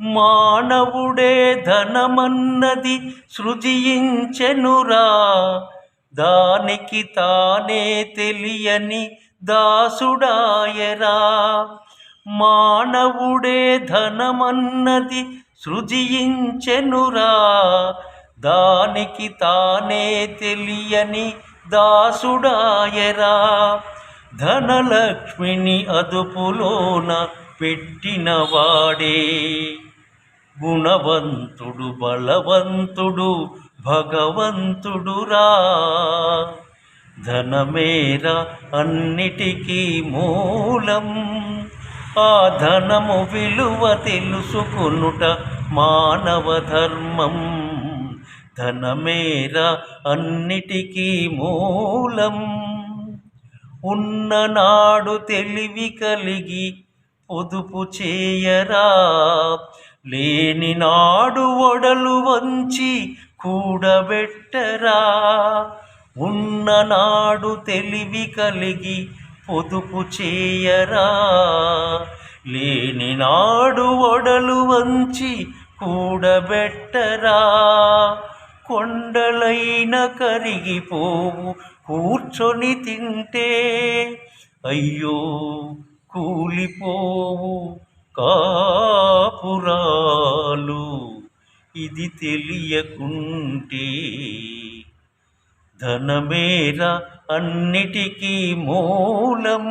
మానవుడే ధనమన్నది సృజించెనురా. దానికి తానే తెలియని దాసుడాయరా. మానవుడే ధనమన్నది సృజించెనురా. దానికి తానే తెలియని దాసుడాయరా. ధనలక్ష్మిని అదుపులోన పెట్టినవాడే. గుణవంతుడు బలవంతుడు భగవంతుడురా ధనమేర అన్నిటికీ మూలం. ఆ ధనము విలువ తెలుసుకొనుట మానవ ధర్మం. ధనమేర అన్నిటికీ మూలం. ఉన్ననాడు తెలివి కలిగి పొదుపు చేయరా. లేని నాడు ఒడలు వంచి కూడబెట్టరా? ఉన్ననాడు తెలివి కలిగి పొదుపు చేయరా? లేని నాడు ఒడలు వంచి కూడబెట్టరా? కొండలైన కరిగిపోవు కూర్చొని తింటే అయ్యో కూలిపోవు కా కాపురాలు ఇది తెలియకుంటే ధనమేర అన్నిటికీ మూలం.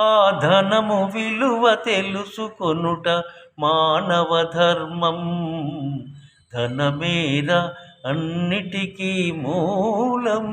ఆ ధనము విలువ తెలుసుకొనుట మానవ ధర్మం. ధనమేర అన్నిటికీ మూలం.